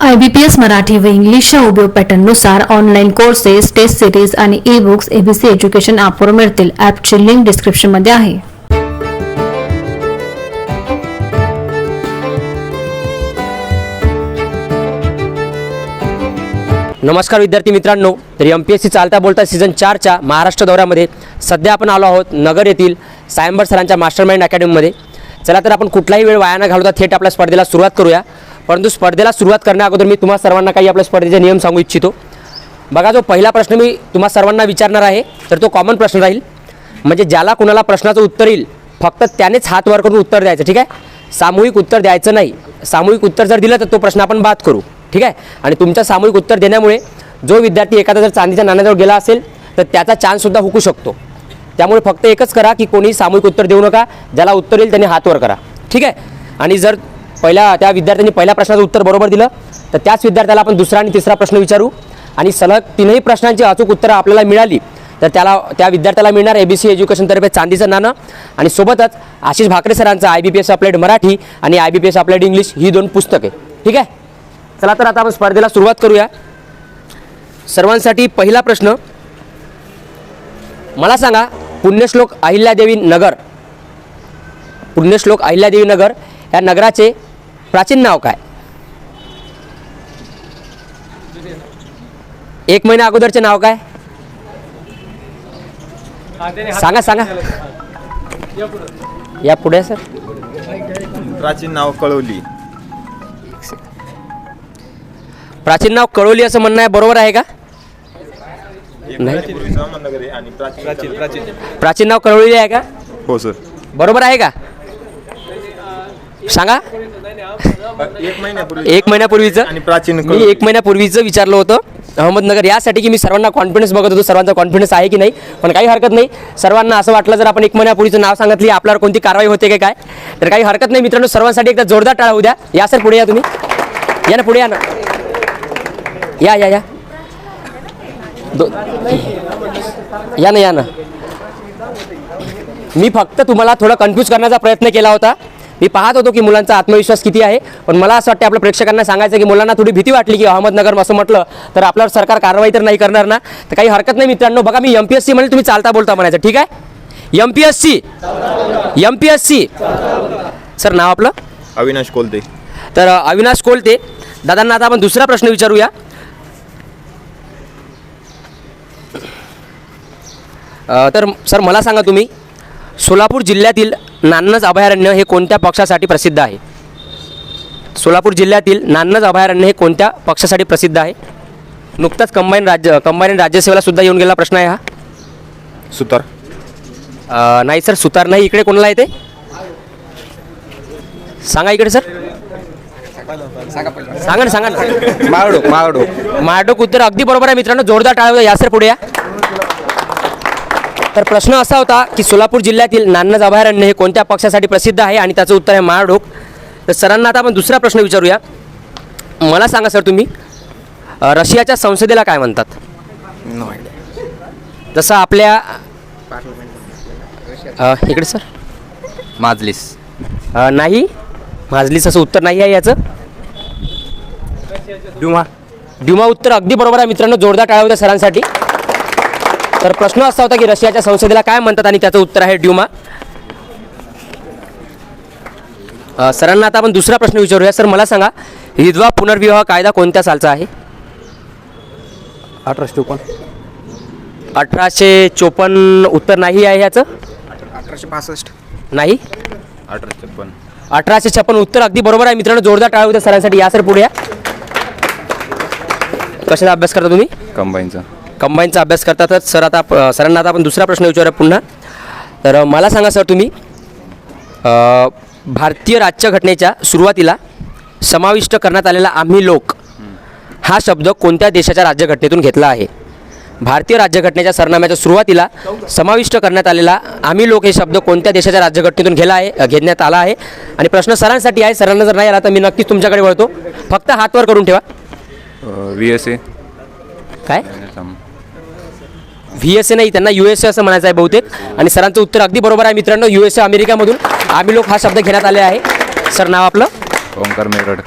IBPS Marathi व इंग्लिशच्या उपयोग पॅटर्ननुसार ऑनलाईन कोर्सेस टेस्ट सिरीज आणि ई बुक्स एबीसी एज्युकेशन ॲपवर मिळतील. ॲपची लिंक डिस्क्रिप्शनमध्ये आहे. नमस्कार विद्यार्थी मित्रांनो तर एम पी एस सी चालता बोलता सीझन चारच्या महाराष्ट्र दौऱ्यामध्ये सध्या आपण आलो आहोत नगर येथील सायंबर सरांच्या मास्टर माइंड अकॅडमीमध्ये. चला तर आपण कुठलाही वेळ वाया न घालवता थेट आपल्या स्पर्धेला सुरुवात करूया. परंतु स्पर्धेला सुरुवात करण्या अगोदर मी तुम्हा सर्वांना काही आपल्या स्पर्धेचे नियम सांगू इच्छितो. बघा जो पहिला प्रश्न मी तुम्हा सर्वांना विचारणार आहे तर तो कॉमन प्रश्न राहील. म्हणजे ज्याला कुणाला प्रश्नाचं उत्तर येईल फक्त त्यानेच हात वर करून उत्तर द्यायचं ठीक आहे? सामूहिक उत्तर द्यायचं नाही. सामूहिक उत्तर जर दिलं तर तो प्रश्न आपण बाद करू. ठीक आहे? आणि तुमचं सामूहिक उत्तर देण्यामुळे जो विद्यार्थी एखादा जर चांदीच्या नाण्याजवळ गेला असेल तर त्याचा चान्ससुद्धा हुकू शकतो. त्यामुळे फक्त एकच करा की कोणी सामूहिक उत्तर देऊ नका ज्याला उत्तर येईल त्यांनी हातवर करा. ठीक आहे? आणि जर पहिल्या त्या विद्यार्थ्यांनी पहिल्या प्रश्नाचं उत्तर बरोबर दिलं तर त्याच विद्यार्थ्याला आपण दुसरा आणि तिसरा प्रश्न विचारू. आणि सलग तीनही प्रश्नांची अचूक उत्तरं आपल्याला मिळाली तर त्याला त्या विद्यार्थ्याला मिळणार ए बी सी एज्युकेशनतर्फे चांदीचं नाणं. आणि सोबतच आशिष भाकरे सरांचं I B P S applied Marathi आणि I B P S applied English ही दोन पुस्तके. ठीक आहे? चला तर आता आपण स्पर्धेला सुरुवात करूया. सर्वांसाठी पहिला प्रश्न मला सांगा पुण्यश्लोक अहिल्यादेवी नगर पुण्यश्लोक अहिल्यादेवी नगर या नगराचे प्राचीन नाव काय? एक महिना अगोदरचे नाव काय? सांगा सांगा. या पुढे सर. प्राचीन नाव कळवली. प्राचीन नाव कळवली असं म्हणणं आहे बरोबर आहे का? आणि प्राचीन प्राचीन प्राचीन. नाव कळवली आहे का? हो सर. बरोबर आहे का? सांगा. एक महिन्यापूर्वी. एक महिन्यापूर्वीचं? आणि प्राचीन मी. एक महिन्यापूर्वीचं विचारलं होतं. अहमदनगर यासाठी की मी सर्वांना कॉन्फिडन्स बघत होतो सर्वांचा कॉन्फिडन्स आहे की नाही पण काही हरकत नाही. सर्वांना असं वाटलं जर आपण एक महिन्यापूर्वीचं नाव सांगितली आपल्यावर कोणती कारवाई होते का काय? तर काही हरकत नाही मित्रांनो सर्वांसाठी एकदा जोरदार टाळा होऊ द्या या सर पुढे या तुम्ही. या ना पुढे या ना. या या या. दो या ना या ना. मी फक्त तुम्हाला थोडं कन्फ्यूज करण्याचा प्रयत्न केला होता. मी पाहत होतो की मुलांचा आत्मविश्वास किती आहे पण मला असं वाटतं आपल्या प्रेक्षकांना सांगायचं की मुलांना थोडी भीती वाटली की अहमदनगर असं म्हटलं तर आपल्यावर सरकार कारवाई तर नाही करणार ना. तर काही हरकत नाही मित्रांनो बघा मी एम पी एस सी म्हणजे तुम्ही चालता बोलता म्हणायचं ठीक आहे? M P S C M P S C sir नाव आपलं? अविनाश कोलते. तर अविनाश कोलते. दादांना आता आपण दुसरा प्रश्न विचारूया. तर सर मला सांगा तुम्ही सोलापूर जिल्ह्यातील नान्नज अभयारण्य हे कोणत्या पक्षासाठी प्रसिद्ध आहे? सोलापूर जिल्ह्यातील नान्नज अभयारण्य हे कोणत्या पक्षासाठी प्रसिद्ध आहे? नुकताच कंबाईन राज्य कंबाईन राज्यसेवेला सुद्धा येऊन गेलेला प्रश्न आहे हा. सुतार. नाही सर सुतार नाही. इकडे कोणाला येते? सांगा इकडे सर. सांगा ना सांगा ना. मागडो मागडो मार्डोक उत्तर अगदी बरोबर आहे मित्रांनो. जोरदार टाळा या सर पुढे या. तर प्रश्न असा होता की सोलापूर जिल्ह्यातील नान्नज अभयारण्य हे कोणत्या पक्षासाठी प्रसिद्ध आहे आणि त्याचं उत्तर आहे महाडोक. तर सरांना आता आपण दुसरा प्रश्न विचारूया. मला सांगा सर तुम्ही रशियाच्या संसदेला काय म्हणतात? जसं आपल्या इकडे सर. माजलीस. नाही. माजलीस असं उत्तर नाही आहे याचं. डुमा. ड्युमा उत्तर अगदी बरोबर आहे मित्रांनो जोरदार टाळा होत्या सरांसाठी. तर प्रश्न असा होता की रशियाच्या संसदेला काय म्हणतात आणि त्याचं उत्तर आहे ड्युमा. सरांना आता आपण दुसरा प्रश्न विचारूया. सर मला सांगा विधवा पुनर्विवाह कायदा कोणत्या सालचा आहे? अठराशे चोपन्न. अठराशे चोपन्न उत्तर नाही आहे याचं अठराशे पासष्ट. नाही? अठराशे छप्पन. अठराशे छप्पन उत्तर अगदी बरोबर आहे. मित्रांनो जोरदार टाळा होत्या सरांसाठी. या सर पुढे या. कशाचा अभ्यास करता तुम्ही? कंबाईनचा. कंबाईनचा अभ्यास करतातच सर आता सरांना आता आपण दुसरा प्रश्न विचारूया पुन्हा. तर मला सांगा सर तुम्ही भारतीय राज्यघटनेच्या सुरुवातीला समाविष्ट करण्यात आलेला आम्ही लोक हा शब्द कोणत्या देशाच्या राज्यघटनेतून घेतला आहे? भारतीय राज्यघटनेच्या सरनाम्याच्या सुरुवातीला समाविष्ट करण्यात आलेला आम्ही लोक हे शब्द कोणत्या देशाच्या राज्यघटनेतून घेला आहे घेण्यात आला आहे? आणि प्रश्न सरांसाठी आहे सरांना जर नाही आला तर मी नक्कीच तुमच्याकडे वळतो. फक्त हातवर करून ठेवा. V S A. काय? व्ही एस ए नाही त्यांना यू एस ए असं म्हणायचं आहे बहुतेक. आणि सरांचं उत्तर अगदी बरोबर आहे मित्रांनो यू एस ए अमेरिकामधून. आम्ही लोक हा शब्द घेण्यात आले आहे. सर नाव आपलं? ओंकार मेरड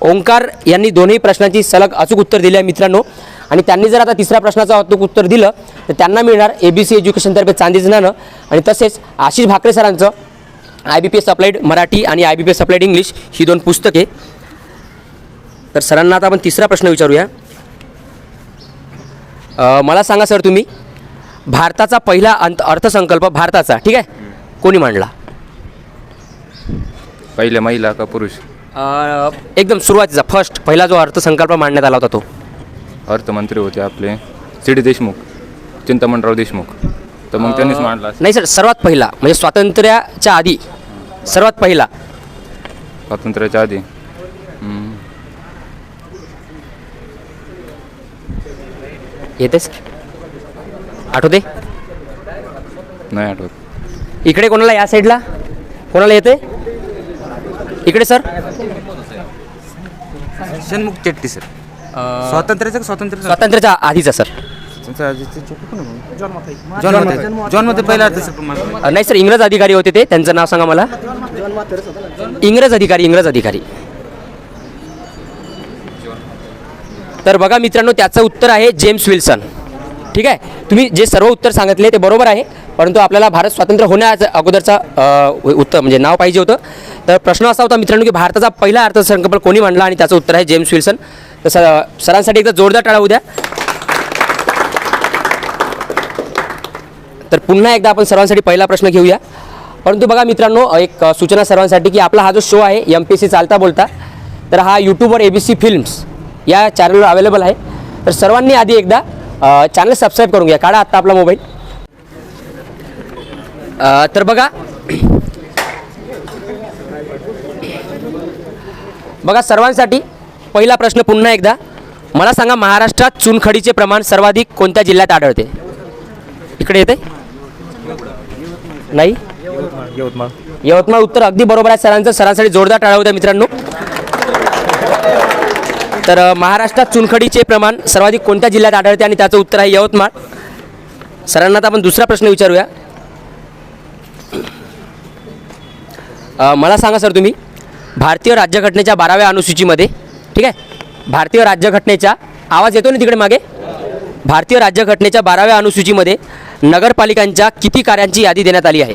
ओंकार यांनी दोन्ही प्रश्नांची सलग अचूक उत्तर दिले आहे मित्रांनो. आणि त्यांनी जर आता तिसऱ्या प्रश्नाचं अचूक उत्तर दिलं तर त्यांना मिळणार ए बी सी एज्युकेशनतर्फे चांदीचं नाणं आणि तसेच आशिष भाकरे सरांचं I B P S applied Marathi आणि I B P S applied English ही दोन पुस्तके. तर सरांना आता आपण तिसरा प्रश्न विचारूया. मला सांगा सर तुम्ही भारताचा पहिला अंत अर्थसंकल्प भारताचा ठीक आहे? कोणी मांडला? पहिल्या महिला का पुरुष? अ, एकदम सुरुवातीचा फर्स्ट पहिला जो अर्थसंकल्प मांडण्यात आला होता तो. अर्थमंत्री होते आपले सी डी देशमुख चिंतामणराव देशमुख. तर मग त्यांनीच मांडला. नाही सर सर्वात पहिला म्हणजे स्वातंत्र्याच्या आधी सर्वात पहिला. स्वातंत्र्याच्या आधी. हम्म. येते सर? आठवते? नाही आठवत. इकडे कोणाला या साईडला कोणाला येते इकडे सर शनमुख चेट्टी सर स्वातंत्र्याचं का स्वातंत्र्य स्वातंत्र्याच्या आधीचा सर जॉनमध्ये पहिला अर्थ सर अ, नाही सर इंग्रज अधिकारी होते ते. त्यांचं नाव सांगा मला. इंग्रज अधिकारी इंग्रज अधिकारी. तर बघा मित्रांनो त्याचं उत्तर आहे जेम्स विल्सन. ठीक आहे? तुम्ही जे सर्व उत्तर सांगितले ते बरोबर आहे. परंतु आपल्याला भारत स्वातंत्र्य होण्याचं अगोदरचा उत्तर म्हणजे नाव पाहिजे होतं. तर प्रश्न असा होता मित्रांनो की भारताचा पहिला अर्थसंकल्प कोणी मांडला आणि त्याचं उत्तर आहे जेम्स विल्सन. तर सर सरांसाठी एकदा जोरदार टाळा उद्या तर पुन्हा एकदा आपण सर्वांसाठी पहिला प्रश्न घेऊया. परंतु बघा मित्रांनो एक सूचना सर्वांसाठी की आपला हा जो शो आहे एम पी एस सी चालता बोलता तर हा यूट्यूबवर ए बी सी फिल्म्स या चॅनलवर अवेलेबल आहे. तर सर्वांनी आधी एकदा चॅनल सबस्क्राईब करून घ्या. काढा आत्ता आपला मोबाईल तर बघा. बघा सर्वांसाठी पहिला प्रश्न पुन्हा एकदा. मला सांगा महाराष्ट्रात चुनखडीचे प्रमाण सर्वाधिक कोणत्या जिल्ह्यात आढळते? इकडे येते. नाही? यवतमाळ. यवतमाळ उत्तर अगदी बरोबर आहे सरांचं. सरांसाठी जोरदार टाळा होत्या मित्रांनो. तर महाराष्ट्रात चुनखडीचे प्रमाण सर्वाधिक कोणत्या जिल्ह्यात आढळते आणि त्याचं उत्तर आहे यवतमाळ? सरांना आता आपण दुसरा प्रश्न विचारूया. मला सांगा सर तुम्ही भारतीय राज्यघटनेच्या बाराव्या अनुसूचीमध्ये ठीक आहे? भारतीय राज्यघटनेच्या आवाज येतो ना तिकडे मागे? भारतीय राज्यघटनेच्या बाराव्या अनुसूचीमध्ये नगरपालिकांच्या किती कार्यांची यादी देण्यात आली आहे?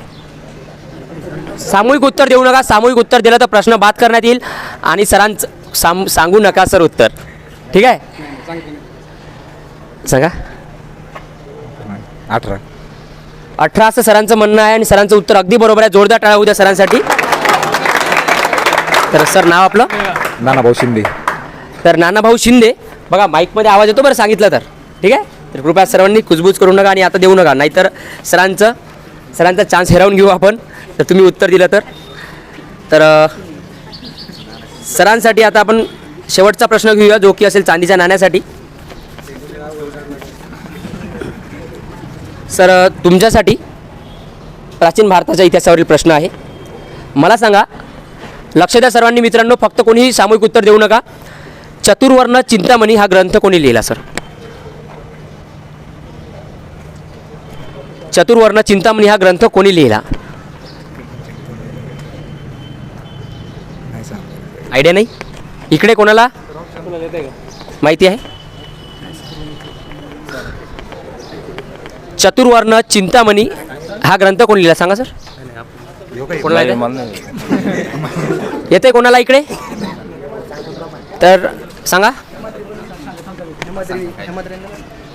सामूहिक उत्तर देऊ नका सामूहिक उत्तर दिलं तर प्रश्न बाद करण्यात येईल आणि सरांचं साम सांगू नका सर उत्तर. ठीक आहे? सांगा. अठरा. अठरा असं सरांचं म्हणणं आहे आणि सरांचं उत्तर अगदी बरोबर आहे. जोरदार टाळा उद्या सरांसाठी. तर सर नाव आपलं? नानाभाऊ शिंदे. तर नानाभाऊ शिंदे. बघा माईकमध्ये आवाज येतो बरं सांगितलं तर. ठीक आहे? तर कृपया सर्वांनी कुजबूज करू नका आणि आता देऊ नका. नाहीतर सरांचं सरांचा चान्स हेरावून घेऊ आपण. तर तुम्ही उत्तर दिलं तर. तर सरांसाठी आता आपण शेवटचा प्रश्न घेऊया जो की असेल चांदीच्या नाण्यासाठी. सर तुमच्यासाठी प्राचीन भारताच्या इतिहासावरील प्रश्न आहे. मला सांगा लक्ष द्या सर्वांनी मित्रांनो फक्त कोणीही सामूहिक उत्तर देऊ नका. चतुर्वर्ण चिंतामणी हा ग्रंथ कोणी लिहिला सर? चतुर्वर्ण चिंतामणी हा ग्रंथ कोणी लिहिला? आयडिया नाही? इकडे कोणाला? माहिती आहे? चतुर्वर्ण चिंतामणी हा ग्रंथ कोण लिहिला? सांगा सर. कोणाला येते? येते कोणाला इकडे? तर सांगा.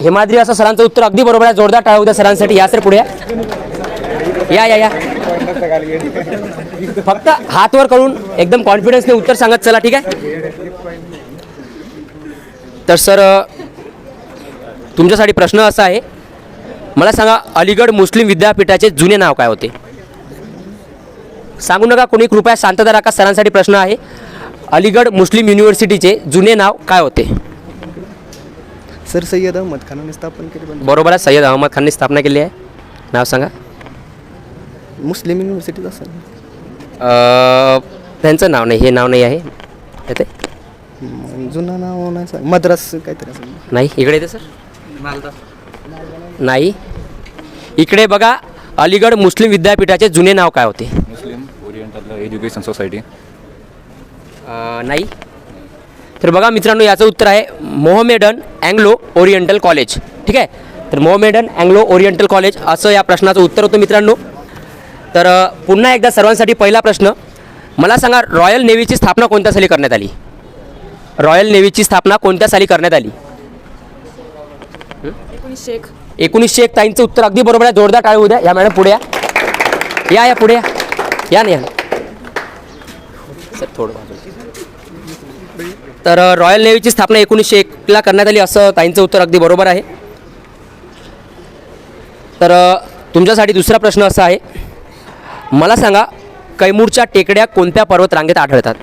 हेमाद्री असं सरांचं उत्तर अगदी बरोबर आहे. जोरदार टाळा उद्या सरांसाठी. या सर पुढे या या या. फक्त हात वर करून एकदम कॉन्फिडन्सने उत्तर सांगत चला ठीक आहे? तर सर तुमच्यासाठी प्रश्न असा आहे मला सांगा अलीगड मुस्लिम विद्यापीठाचे जुने नाव काय होते? सांगू नका कोणी कृपया शांतता राखा सरांसाठी प्रश्न आहे. अलीगड मुस्लिम युनिव्हर्सिटीचे जुने नाव काय होते? सर सय्यद अहमद खानाने स्थापन केले. बरोबर आहे सय्यद अहमद खानने स्थापना केली आहे. नाव सांगा. मुस्लिम युनिव्हर्सिटीच असेल. अं, त्यांचं नाव नाही हे नाव नाही आहे? येते जुनं नाव नाही सांग मद्रास काहीतरी असेल. नाही इकडे येते सर. नाही. इकडे बघा अलीगड मुस्लिम विद्यापीठाचे जुने नाव काय होते? Muslim orient education society. अ, नाही. तर बघा मित्रांनो याचं उत्तर आहे मोहमेडन अँग्लो ओरिएंटल कॉलेज. ठीक आहे? तर मोहमेडन अँग्लो ओरिएंटल कॉलेज असं या प्रश्नाचं उत्तर होतं मित्रांनो. तर पुन्हा एकदा सर्वांसाठी पहिला प्रश्न. मला सांगा रॉयल नेव्हीची स्थापना कोणत्या साली करण्यात आली? रॉयल नेव्हीची स्थापना कोणत्या साली करण्यात आली? एकोणीसशे एक. एकोणीसशे एक ताईंचं उत्तर अगदी बरोबर आहे. जोरदार टाळी उद्या या मॅडम पुढे या. या या पुढे या. या ना या. सर थोडं. तर रॉयल नेव्हीची स्थापना एकोणीसशे एकला करण्यात आली असं ताईंचं उत्तर अगदी बरोबर आहे. तर तुमच्यासाठी दुसरा प्रश्न असा आहे. मला सांगा कैमूरच्या टेकड्या कोणत्या पर्वतरांगेत आढळतात?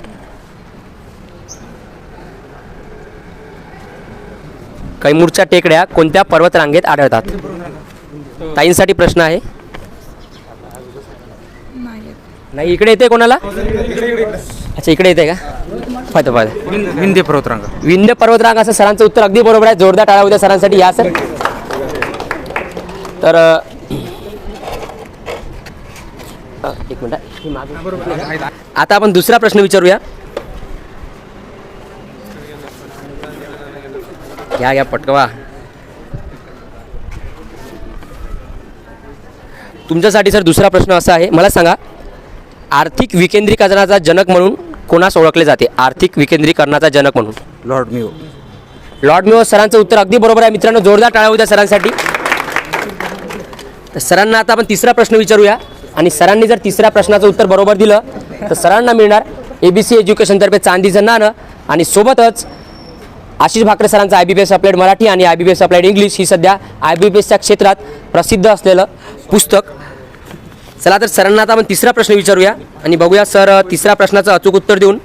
कैमूरच्या टेकड्या कोणत्या पर्वतरांगेत आढळतात? ताईंसाठी प्रश्न आहे. नाही इकडे येते कोणाला? अच्छा इकडे येते का? पाहतो विं- विंध्य पर्वतरांग विंध्य पर्वतरांग असं सरांचं उत्तर अगदी बरोबर आहे. जोरदार टाळा उद्या सरांसाठी. या सर. तर एक मिनिट. आता आपण दुसरा प्रश्न विचारूया. घ्या घ्या पटकवा. तुमच्यासाठी सर दुसरा प्रश्न असा आहे. मला सांगा आर्थिक विकेंद्रीकरणाचा जनक म्हणून कोणास ओळखले जाते? आर्थिक विकेंद्रीकरणाचा जनक म्हणून. लॉर्ड मिओ. लॉर्ड मिओ सरांचं उत्तर अगदी बरोबर आहे. मित्रांनो जोरदार टाळा उद्या सरांसाठी. तर सरांना आता आपण तिसरा प्रश्न विचारूया. आणि सरांनी जर तिसऱ्या प्रश्नाचं उत्तर बरोबर दिलं तर सरांना मिळणार ए बी सी एज्युकेशनतर्फे चांदीचं नाणं आणि सोबतच आशिष भाकरे सरांचं I B S applied Marathi आणि I B S applied English ही सध्या आय बी बी एसच्या क्षेत्रात प्रसिद्ध असलेलं पुस्तक. चला तर सरांना आता आपण तिसरा प्रश्न विचारूया. आणि बघूया सर तिसऱ्या प्रश्नाचं अचूक उत्तर देऊन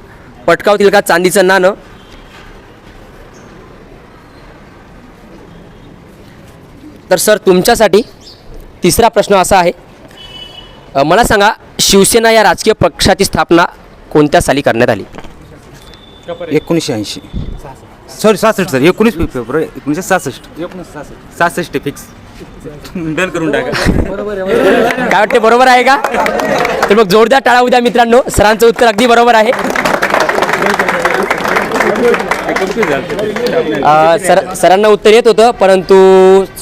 पटकावतील का चांदीचं नाणं तर सर तुमच्यासाठी तिसरा प्रश्न असा आहे. मला सांगा शिवसेना या राजकीय पक्षाची स्थापना कोणत्या साली करण्यात आली? एकोणीसशे ऐंशी. सॉरी सहासष्ट सर. एकोणीस फेब्रुवारी एकोणीसशे सहासष्ट. सहासष्ट. फिक्स डन करून टाका. काय वाटते बरोबर आहे का? तर मग जोरदार टाळा उद्या मित्रांनो. सरांचं उत्तर अगदी बरोबर आहे. सर सरांना उत्तर येत होतं परंतु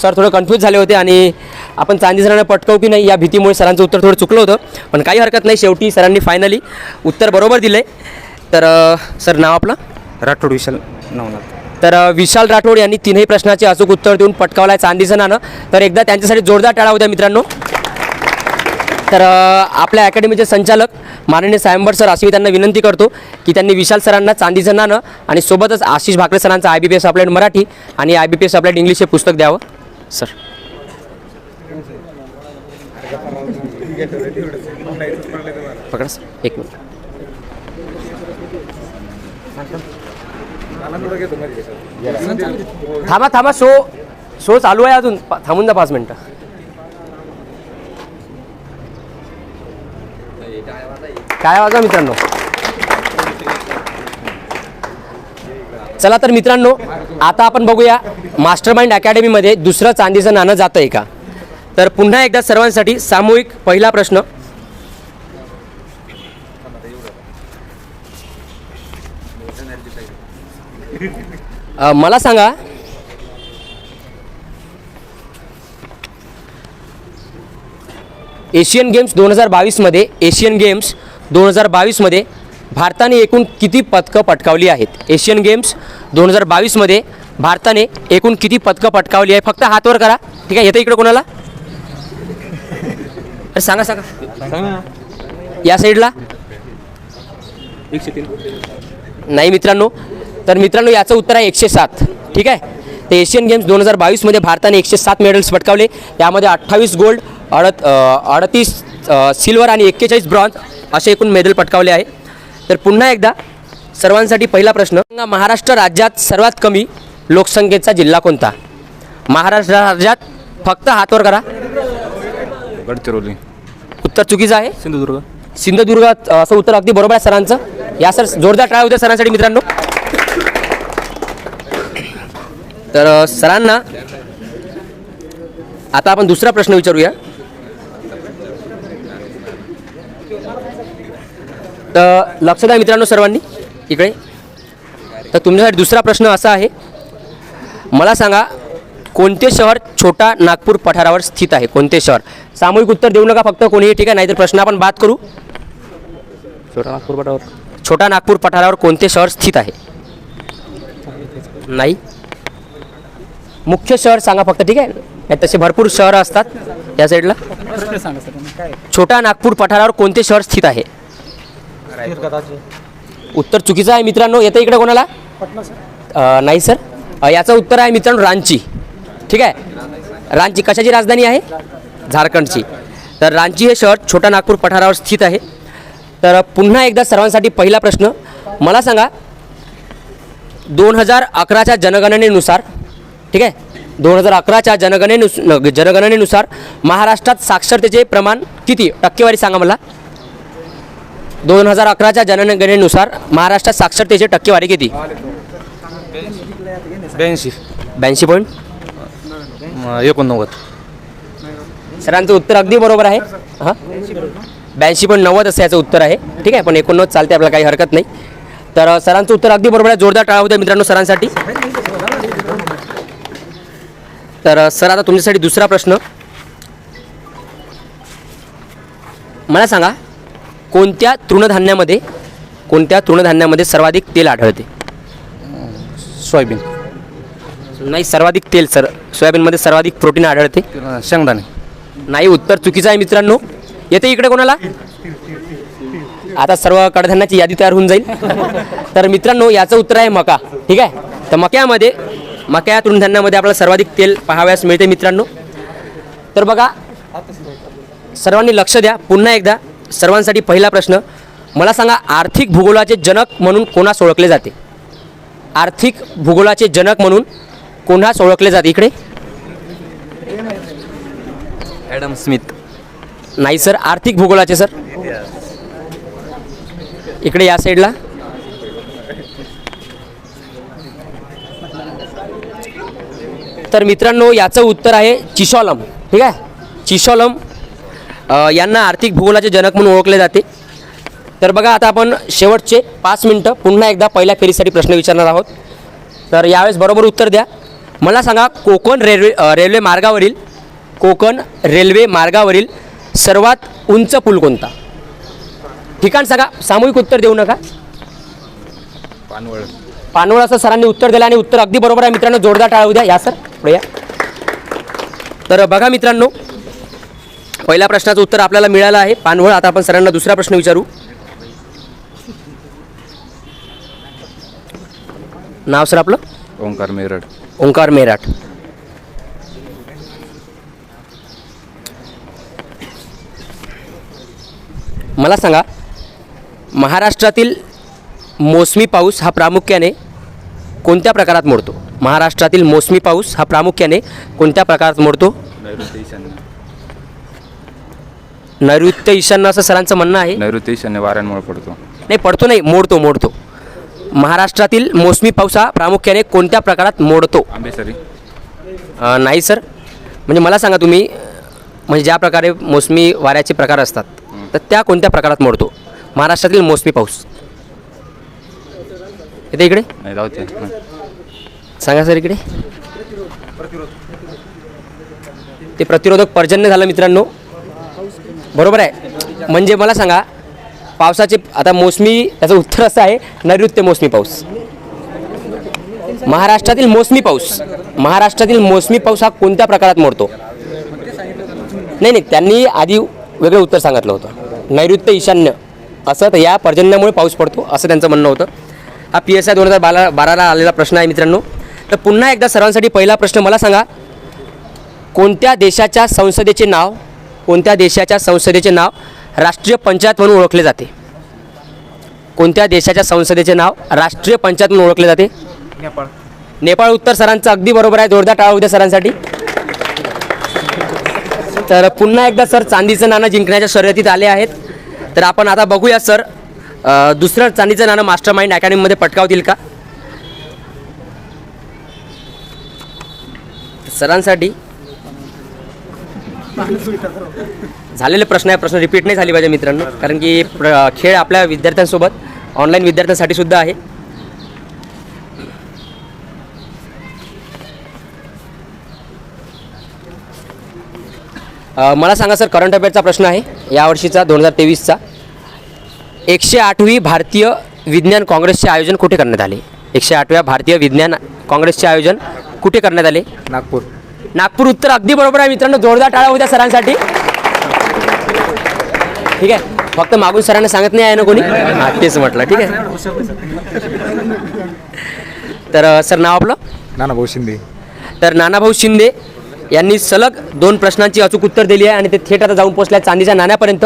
सर थोडं कन्फ्यूज झाले होते आणि आपण चांदी सरांना पटकवू की नाही या भीतीमुळे सरांचं उत्तर थोडं चुकलं होतं. पण काही हरकत नाही शेवटी सरांनी फायनली उत्तर बरोबर दिलं आहे तर सर नाव आपलं? राठोड विशाल नवनाथ. तर विशाल राठोड यांनी तीनही प्रश्नाचे अचूक उत्तर देऊन पटकावलं आहे चांदीचं नाणं तर एकदा त्यांच्यासाठी जोरदार टाळा होत्या मित्रांनो. तर आपल्या अकॅडमीचे संचालक माननीय सायंबर सर अशी मी त्यांना विनंती करतो की त्यांनी विशाल सरांना चांदीचं नाणं आणि सोबतच आशिष भाकरे सरांचं I B P S applied Marathi आणि I B P S applied English हे पुस्तक द्यावं. सर. पकडा सर. एक मिनिट. थांबा थांबा शो शो चालू आहे अजून. थांबून जा पाच मिनटं. काय वाजा मित्रांनो? चला तर मित्रांनो आता आपण बघूया मास्टर माइंड अकॅडमीमध्ये दुसरं चांदीचं नाणं जातं आहे का? तर पुन्हा एकदा सर्वांसाठी सामूहिक पहिला प्रश्न. मला सांगा एशियन गेम्स दोन हजार बावीसमध्ये एशियन गेम्स दोन हजार बावीसमध्ये भारताने एकूण किती पदकं पटकावली आहेत? एशियन गेम्स दोन हजार बावीसमध्ये भारताने एकूण किती पदकं पटकावली आहे? फक्त हातवर करा. ठीक आहे? येतं इकडे कोणाला? अरे सांगा सांगा. या साईडला? नाही मित्रांनो तर मित्रांनो याचं उत्तर आहे एकशे सात. ठीक आहे? ते एशियन गेम्स दोन हजार बावीसमध्ये भारताने एकशे सात मेडल्स पटकावले. त्यामध्ये अठ्ठावीस गोल्ड अडत अडतीस सिल्वर आणि एक्केचाळीस ब्रॉन्झ असे एकूण मेडल पटकावले आहे. तर पुन्हा एकदा सर्वांसाठी पहिला प्रश्न महाराष्ट्र राज्यात सर्वात कमी लोकसंख्येचा जिल्हा कोणता? महाराष्ट्र राज्यात फक्त हातवर करा. गडचिरोली. उत्तर चुकीचं आहे. सिंधुदुर्ग. सिंधुदुर्ग असं उत्तर अगदी बरोबर आहे सरांचं. या सर जोरदार टाळा होत्या सरांसाठी मित्रांनो. तर सरांना आता आपण दुसरा प्रश्न विचारूया. तर लक्ष द्या मित्रांनो सर्वांनी? इकडे. तर तुमच्यासाठी दुसरा प्रश्न असा आहे. मला सांगा कोणते शहर छोटा नागपूर पठारावर स्थित आहे? कोणते शहर? सामूहिक उत्तर देऊ नका फक्त कोणीही ठीक आहे नाहीतर प्रश्न आपण बात करू. छोटा नागपूर पठारावर. छोटा नागपूर पठारावर कोणते शहर स्थित आहे? नाही. मुख्य शहर सांगा फक्त ठीक आहे? नाही तसे भरपूर शहरं असतात या साईडला छोटा नागपूर पठारावर कोणते शहर स्थित आहे? उत्तर चुकीचं आहे मित्रांनो. येतं इकडे कोणाला? अ, नाही सर. अ, याचं उत्तर आहे मित्रांनो रांची. ठीक आहे? रांची कशाची राजधानी आहे? झारखंडची. तर रांची हे शहर छोटा नागपूर पठारावर स्थित आहे. तर पुन्हा एकदा सर्वांसाठी पहिला प्रश्न. मला सांगा दोन हजार अकराच्या जनगणनेनुसार ठीक आहे? दोन हजार अकराच्या जनगणनेनुस जनगणनेनुसार महाराष्ट्रात साक्षरतेचे प्रमाण किती? टक्केवारी सांगा मला. दोन हजार अकराच्या जनगणनेनुसार महाराष्ट्रात साक्षरतेची टक्केवारी किती? ब्याऐंशी. ब्याऐंशी पॉईंट एकोणनव्वद. सरांचं उत्तर अगदी बरोबर आहे. हां? ब्याऐंशी पॉईंट नव्वद असं याचं उत्तर आहे. ठीक आहे पण एकोणनव्वद चालते आपल्याला काही हरकत नाही. तर अ, सरांचं उत्तर अगदी बरोबर आहे. जोरदार टाळा होत्या मित्रांनो सरांसाठी. तर अ, सर आता तुमच्यासाठी दुसरा प्रश्न. मला सांगा कोणत्या तृणधान्यामध्ये कोणत्या तृणधान्यामध्ये सर्वाधिक तेल आढळते? सोयाबीन. नाही सर्वाधिक तेल सर. सोयाबीनमध्ये सर्वाधिक प्रोटीन आढळते. शेंगदाणे. नाही उत्तर चुकीचं आहे मित्रांनो. येते इकडे कोणाला? आता सर्व कडधान्याची यादी तयार होऊन जाईल. तर मित्रांनो याचं उत्तर आहे मका. ठीक आहे? तर मक्यामध्ये मका या तृणधान्यामध्ये आपल्याला सर्वाधिक तेल पाहाव्यास मिळते मित्रांनो. तर बघा सर्वांनी लक्ष द्या. पुन्हा एकदा सर्वांसाठी पहिला प्रश्न मला सांगा आर्थिक भूगोलाचे जनक म्हणून कोणास ओळखले जाते? आर्थिक भूगोलाचे जनक म्हणून कोणास ओळखले जाते? इकडे. Adam Smith. नाही सर आर्थिक भूगोलाचे सर. इकडे या साईडला. तर मित्रांनो याचं उत्तर आहे चिशॉलम. ठीक आहे? चिशॉलम यांना आर्थिक भूगोलाचे जनक म्हणून ओळखले जाते. तर बघा आता आपण शेवटचे पाच मिनटं पुन्हा एकदा पहिल्या फेरीसाठी प्रश्न विचारणार आहोत. तर यावेळेस बरोबर उत्तर द्या. मला सांगा कोकण रेल्वे रेल्वे मार्गावरील कोकण रेल्वे मार्गावरील सर्वात उंच पूल कोणता? ठिकाण सांगा. सामूहिक उत्तर देऊ नका. पानवळ. पानवळ असं सरांनी उत्तर दिलं आणि उत्तर अगदी बरोबर आहे मित्रांनो. जोरदार टाळू द्या. या सर. पुढे या. तर बघा मित्रांनो पहिल्या प्रश्नाचं उत्तर आपल्याला मिळालं आहे. पानवळ आता आपण सरांना दुसरा प्रश्न विचारू. नाव सर आपलं? ओंकार मेरड ओंकार मेराट मला सांगा महाराष्ट्रातील मोसमी पाऊस हा प्रामुख्याने कोणत्या प्रकारात मोडतो? महाराष्ट्रातील मोसमी पाऊस हा प्रामुख्याने कोणत्या प्रकारात मोडतो? नैऋत्य ईशान्य असं सरांचं म्हणणं आहे. नैऋत्य ईशान्य वाऱ्यांमुळे पडतो. नाही पडतो नाही मोडतो मोडतो. महाराष्ट्रातील मोसमी पाऊस हा प्रामुख्याने कोणत्या प्रकारात मोडतो? आंबेसरी अ, नाही सर. म्हणजे मला सांगा तुम्ही म्हणजे ज्या प्रकारे मोसमी वाऱ्याचे प्रकार असतात तर त्या कोणत्या प्रकारात मोडतो? महाराष्ट्रातील मोसमी पाऊस. येते इकडे? नाही जाऊ ते. सांगा सर इकडे. ते प्रतिरोधक पर्जन्य झालं मित्रांनो. बरोबर आहे. म्हणजे मला सांगा पावसाचे आता मोसमी त्याचं उत्तर असं आहे नैऋत्य मोसमी पाऊस. महाराष्ट्रातील मोसमी पाऊस. महाराष्ट्रातील मोसमी पाऊस हा कोणत्या प्रकारात मोडतो? नाही नाही त्यांनी आधी वेगळं उत्तर सांगितलं होतं. नैऋत्य ईशान्य. असं तर या पर्जन्यामुळे पाऊस पडतो असं त्यांचं म्हणणं होतं. हा पी एस आय दोन हजार बारा बाराला आलेला प्रश्न आहे मित्रांनो. तर पुन्हा एकदा सर्वांसाठी पहिला प्रश्न मला सांगा कोणत्या देशाच्या संसदेचे नाव कोणत्या देशाच्या संसदेचे नाव राष्ट्रीय पंचायत म्हणून ओळखले जाते? कोणत्या देशाच्या संसदेचे नाव राष्ट्रीय पंचायत म्हणून ओळखले जाते? नेपाळ. नेपाळ उत्तर सरांचं अगदी बरोबर आहे जोरदार टाळा उद्या सरांसाठी. तर पुन्हा एकदा सर चांदीचं नाणं जिंकण्याच्या शर्यतीत आले आहेत. तर आपण आता बघूया सर दुसरं चांदीचं नाणं मास्टर माइंड अकॅडमीमध्ये पटकावतील का? सरांसाठी झालेले प्रश्न आहे प्रश्न रिपीट नाही झाले पाहिजे मित्रांनो. कारण की प्र खेळ आपल्या विद्यार्थ्यांसोबत ऑनलाईन विद्यार्थ्यांसाठी सुद्धा आहे. मला सांगा सर करंट अफेअरचा प्रश्न आहे यावर्षीचा दोन हजार तेवीसचा. एकशे आठवी भारतीय विज्ञान काँग्रेसचे आयोजन कुठे करण्यात आले? एकशे आठव्या भारतीय विज्ञान काँग्रेसचे आयोजन कुठे करण्यात आले? नागपूर. नागपूर उत्तर अगदी बरोबर आहे मित्रांनो जोरदार टाळा होत्या सरांसाठी. ठीक आहे? फक्त मागून सरांना सांगत नाही आहे ना कोणी? हां तेच म्हटलं ठीक आहे. तर सर नाव आपलं? नाना भाऊ शिंदे. तर नानाभाऊ शिंदे यांनी सलग दोन प्रश्नांची अचूक उत्तर दिली आहे आणि ते थेट आता जाऊन पोचल्या चांदीच्या नाण्यापर्यंत.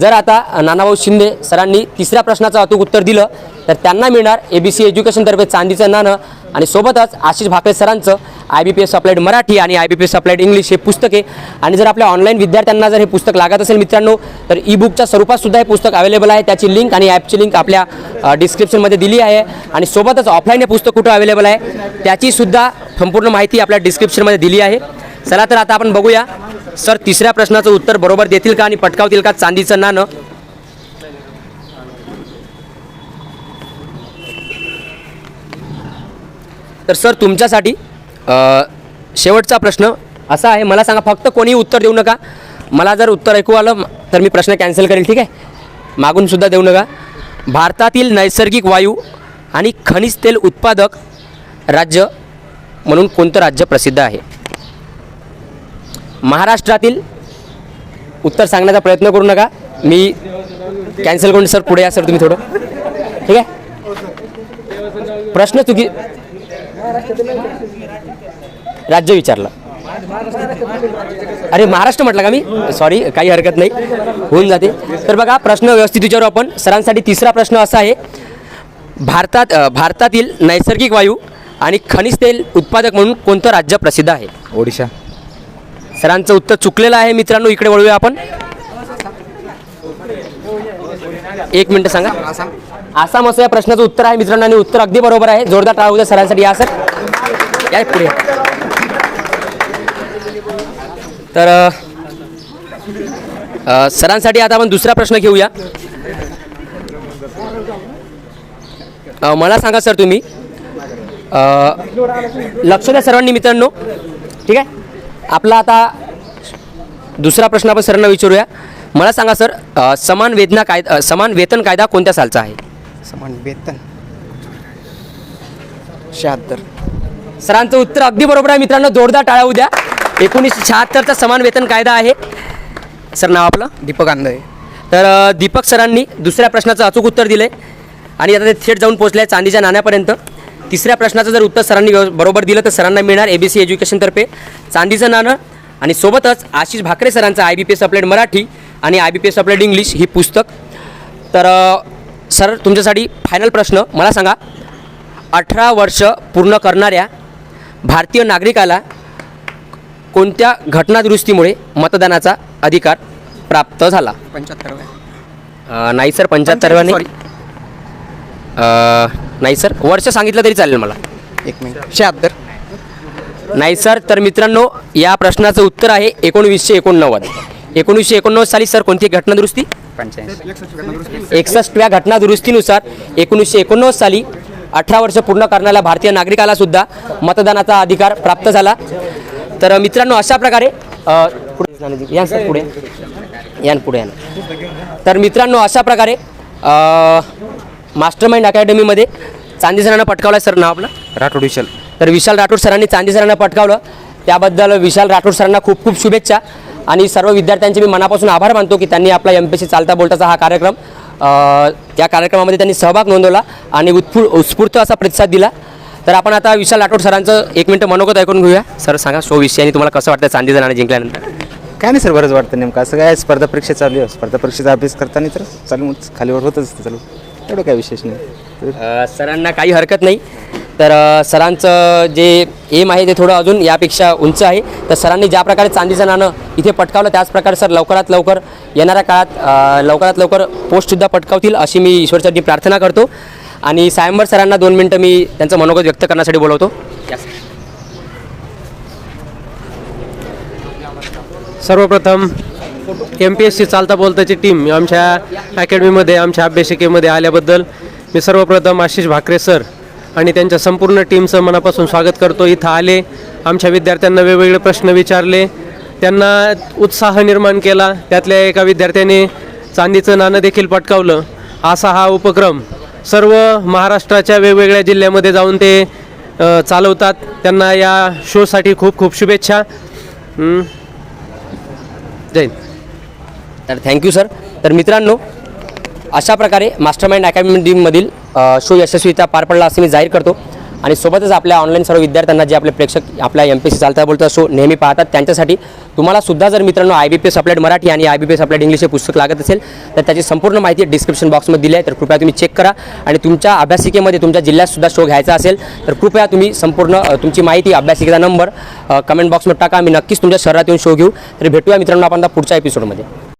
जर आता नानाभाऊ शिंदे सरांनी तिसऱ्या प्रश्नाचं अचूक उत्तर दिलं तर त्यांना मिळणार ए बी सी एज्युकेशनतर्फे चांदीचं नाणं. आणि सोबतच आशिष भाकरे सरांचं I B P S applied Marathi आणि I B P S applied English हे पुस्तके आणि जर आपल्या ऑनलाईन विद्यार्थ्यांना जर हे पुस्तक लागत असेल मित्रांनो तर ई बुकच्या स्वरूपात सुद्धा हे पुस्तक अवेलेबल आहे. त्याची लिंक आणि ॲपची लिंक आपल्या डिस्क्रिप्शनमध्ये दिली आहे. आणि सोबतच ऑफलाईन हे पुस्तक कुठं अवेलेबल आहे त्याची सुद्धा संपूर्ण माहिती आपल्या डिस्क्रिप्शनमध्ये दिली आहे. चला तर आता आपण बघूया. सर तिसऱ्या प्रश्नाचं उत्तर बरोबर देतील का आणि पटकावतील का चांदीचं नाणं? तर सर तुमच्यासाठी शेवटचा प्रश्न असा आहे. मला सांगा फक्त कोणी उत्तर देऊ नका. मला जर उत्तर ऐकू आलं तर मी प्रश्न कॅन्सल करेल ठीक आहे? मागून सुद्धा देऊ नका. भारतातील नैसर्गिक वायू आणि खनिज तेल उत्पादक राज्य म्हणून कोणतं राज्य प्रसिद्ध आहे? महाराष्ट्रातील उत्तर सांगण्याचा प्रयत्न करू नका. मी कॅन्सल करून सर पुढे या सर तुम्ही थोडं. ठीक आहे? प्रश्न चुकी राज्य विचारलं. अरे महाराष्ट्र म्हटलं का मी? सॉरी काही हरकत नाही. होऊन जाते. तर बघा प्रश्न व्यवस्थित विचारू आपण. सरांसाठी तिसरा प्रश्न असा आहे. भारतात भारतातील नैसर्गिक वायू आणि खनिज तेल उत्पादक म्हणून कोणतं राज्य प्रसिद्ध आहे? ओडिशा. सरांचं उत्तर चुकलेलं आहे. मित्रांनो इकडे वळूया आपण. एक मिनिट सांगा. आसाम असं या प्रश्नाचं उत्तर आहे. मित्रांनो आणि उत्तर अगदी बरोबर आहे. जोरदार टाळा द्या सरांसाठी. या सर. या पुढे. तर सरांसाठी आता आपण दुसरा प्रश्न घेऊया. मला सांगा सर तुम्ही. लक्ष द्या सर्वांनी मित्रांनो. ठीक आहे? आपला आता दुसरा प्रश्न आपण सरांना विचारूया. मला सांगा सर अ, समान वेदना कायदा समान वेतन कायदा कोणत्या सालचा आहे? समान वेतन. शहात्तर. सरांचं उत्तर अगदी बरोबर आहे. मित्रांनो जोरदार टाळा उद्या. एकोणीसशे शहात्तरचा समान वेतन कायदा आहे. सर नाव आपलं? दीपक आंधळे. तर अ, दीपक सरांनी दुसऱ्या प्रश्नाचं अचूक उत्तर दिलं आहे आणि आता ते थेट जाऊन पोहोचले आहे चांदीच्या नाण्यापर्यंत. तिसऱ्या प्रश्नाचं जर उत्तर सरांनी व्यव- बरोबर दिलं तर सरांना मिळणार ए बी सी एज्युकेशनतर्फे चांदीचं नाणं आणि सोबतच आशिष भाकरे सरांचं I B P S applied Marathi आणि I B P S applied English ही पुस्तक. तर सर तुमच्यासाठी फायनल प्रश्न मला सांगा. अठरा वर्ष पूर्ण करणाऱ्या भारतीय नागरिकाला कोणत्या घटनादुरुस्तीमुळे मतदानाचा अधिकार प्राप्त झाला? पंच्याहत्तर अ, नाही सर पंच्याहत्तरवा नाही नाही सर वर्ष सांगितलं तरी चालेल मला. एक मिनिट. शहात्तर. नाही सर तर मित्रांनो या प्रश्नाचं उत्तर आहे एकोणवीसशे एकोणनव्वद. एकोणीसशे एकोणनव्वद साली सर कोणती घटना दुरुस्ती एकसष्टव्या घटना दुरुस्तीनुसार एकोणीसशे एकोणनव्वद साली अठरा वर्ष पूर्ण करणाऱ्या भारतीय नागरिकाला सुद्धा मतदानाचा अधिकार प्राप्त झाला. तर मित्रांनो अशा प्रकारे पुढे या सर पुढे. या पुढे तर मित्रांनो अशा प्रकारे मास्टर माइंड अकॅडमीमध्ये चांदी सरांना पटकावला सर नाव आपलं? राठोड विशाल. तर विशाल राठोड सरांनी चांदी सरांना पटकावलं. त्याबद्दल विशाल राठोड सरांना खूप खूप शुभेच्छा. आणि सर्व विद्यार्थ्यांचे मी मनापासून आभार मानतो की त्यांनी आपला एम पी सी चालता बोलताचा हा कार्यक्रम त्या कार्यक्रमामध्ये त्यांनी सहभाग नोंदवला आणि उत्फू उत्स्फूर्त असा प्रतिसाद दिला. तर आपण आता विशाल राठोड सरांचं एक मिनटं मनोगत ऐकून घेऊया. सर सांगा सो विषय आणि तुम्हाला कसं वाटतं चांदी जणांना जिंकल्यानंतर? काय नाही सर बरंच वाटतं नेमकं. असं काय स्पर्धा परीक्षा चालू आहे स्पर्धा परीक्षेचा अभ्यास करताना तर चालू खालीवर होतच असतं चालू. एवढं काय विशेष नाही. अ, सरांना काही हरकत नाही. तर अ, सरांचं जे एम आहे ते थोडं अजून यापेक्षा उंच आहे. तर सरांनी ज्या प्रकारे चांदीचं नाणं इथे पटकावलं त्याच प्रकारे सर लवकरात लवकर येणाऱ्या काळात अ, लवकरात लवकर पोस्टसुद्धा पटकावतील अशी मी ईश्वरचरणी प्रार्थना करतो. आणि सायंबर सरांना दोन मिनटं मी त्यांचं मनोगत व्यक्त करण्यासाठी बोलवतो. सर्वप्रथम एम पी एस सी चालता बोलताची टीम आमच्या अकॅडमीमध्ये आमच्या अभ्यासिकेमध्ये आल्याबद्दल मी सर्वप्रथम आशिष भाकरे सर आणि त्यांच्या संपूर्ण टीमचं मनापासून स्वागत करतो. इथं आले आमच्या विद्यार्थ्यांना वेगवेगळे प्रश्न विचारले त्यांना उत्साह निर्माण केला त्यातल्या एका विद्यार्थ्याने चांदीचं नाणं देखील पटकावलं. असा हा उपक्रम सर्व महाराष्ट्राच्या वेगवेगळ्या जिल्ह्यामध्ये जाऊन ते चालवतात. त्यांना या शोसाठी खूप खूप शुभेच्छा. जय हिंद. तर थँक्यू सर तर मित्रांनो अशा प्रकारे मास्टर माइंड अकॅडमीमधील शो यशस्वीता पार पडला असं मी जाहीर करतो. आणि सोबतच आपल्या ऑनलाईन सर्व विद्यार्थ्यांना जे आपले प्रेक्षक आपल्या एम पी सी चालता बोलता शो नेहमी पाहतात त्यांच्यासाठी तुम्हाला सुद्धा जर मित्रांनो I B P S applied Marathi आणि I B P S applied English हे पुस्तक लागत असेल तर त्याची संपूर्ण माहिती डिस्क्रिप्शन बॉक्समध्ये दिली आहे. तर कृपया तुम्ही चेक करा. आणि तुमच्या अभ्यासिकेमध्ये तुमच्या जिल्ह्यातसुद्धा शो घ्यायचा असेल तर कृपया तुम्ही संपूर्ण तुमची माहिती अभ्यासिकेचा नंबर कमेंट बॉक्समध्ये टाका. आम्ही नक्कीच तुमच्या शहरात येऊन शो घेऊ. तर भेटूया मित्रांनो आपण आता पुढच्या एपिसोडमध्ये